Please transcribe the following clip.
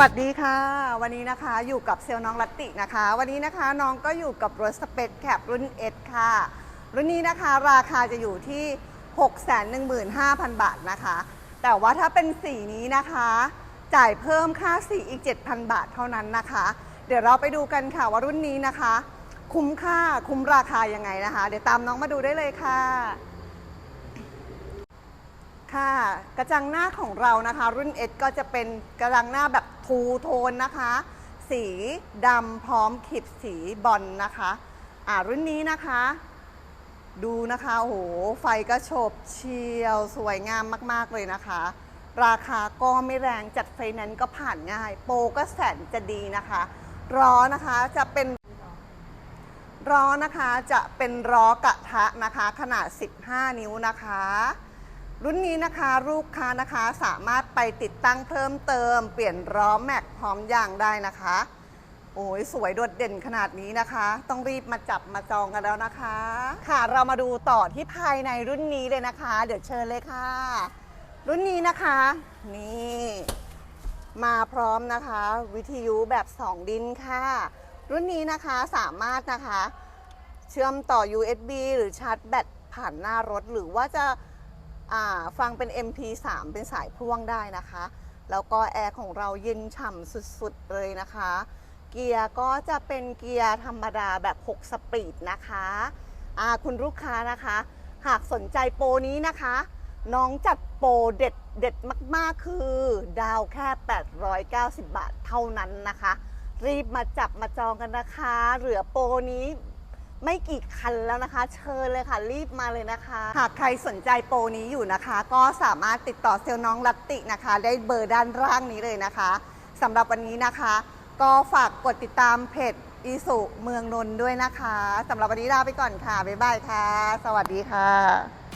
วัสดีค่ะ วันนี้นะคะอยู่กับเซลน้องลัตตินะคะ วันนี้นะคะน้องก็อยู่กับรถสเปซแคปรุ่น S ค่ะ รุ่นนี้นะคะราคาจะอยู่ที่ 615,000 บาทนะคะ แต่ว่าถ้าเป็นสีนี้นะคะ จ่ายเพิ่มค่าสีอีก 7,000 บาทเท่านั้นนะคะ เดี๋ยวเราไปดูกันค่ะว่ารุ่นนี้นะคะ คุ้มค่าคุ้มราคายังไงนะคะ เดี๋ยวตามน้องมาดูได้เลยค่ะ ค่ะ กระจังหน้าของเรานะคะ รุ่น S ก็จะเป็นกระจังหน้าแบบทูโทนนะคะ สีดำพร้อมขีดสีบอลนะคะอ่ารุ่นนี้นะคะ ดูนะคะโอ้โหไฟก็โฉบเฉียวสวยงามมาก ๆ เลยนะคะ ราคาก็ไม่แรงจัดไฟนนซ์ก็ผ่านง่าย โปรก็แสนจะดีนะคะล้อนะคะจะเป็นล้อนะคะจะเป็นล้อกระทะนะคะ ขนาด 15 นิ้วนะคะ รุ่นนี้นะคะลูกค้านะคะสามารถไปติดตั้งเพิ่มเติม เปลี่ยนล้อแม็กพร้อมยางได้นะคะ โอ้ยสวยโดดเด่นขนาดนี้นะคะ ต้องรีบมาจับมาจองกันแล้วนะคะ ค่ะเรามาดูต่อที่ภายในรุ่นนี้เลยนะคะ เดี๋ยวเชิญเลยค่ะ รุ่นนี้นะคะ นี่ มาพร้อมนะคะ วิทยุแบบ 2 ดินค่ะ รุ่นนี้นะคะสามารถนะคะ เชื่อมต่อ USB หรือชาร์จแบตผ่านหน้ารถหรือว่าจะ ฟังเป็น MP3 เป็นสายพ่วงได้นะคะ แล้วก็แอร์ของเราเย็นฉ่ำสุดๆเลยนะคะ เกียร์ก็จะเป็นเกียร์ธรรมดาแบบ 6 สปีดนะคะคุณลูกค้านะคะ หากสนใจโปรนี้นะคะ น้องจัดโปรเด็ดเด็ดมากๆ คือดาวแค่ 890 บาทเท่านั้นนะคะ รีบมาจับมาจองกันนะคะ เหลือโปรนี้ ไม่กี่คันแล้วนะคะ เชิญเลยค่ะ รีบมาเลยนะคะ หากใครสนใจโปรนี้อยู่นะคะ ก็สามารถติดต่อเซลล์น้องลัตตินะคะ ได้เบอร์ด้านล่างนี้เลยนะคะสำหรับวันนี้นะคะ ก็ฝากกดติดตามเพจอีสุเมืองนนท์ด้วยนะคะสำหรับวันนี้ลาไปก่อนค่ะ บ๊ายบายค่ะ สวัสดีค่ะ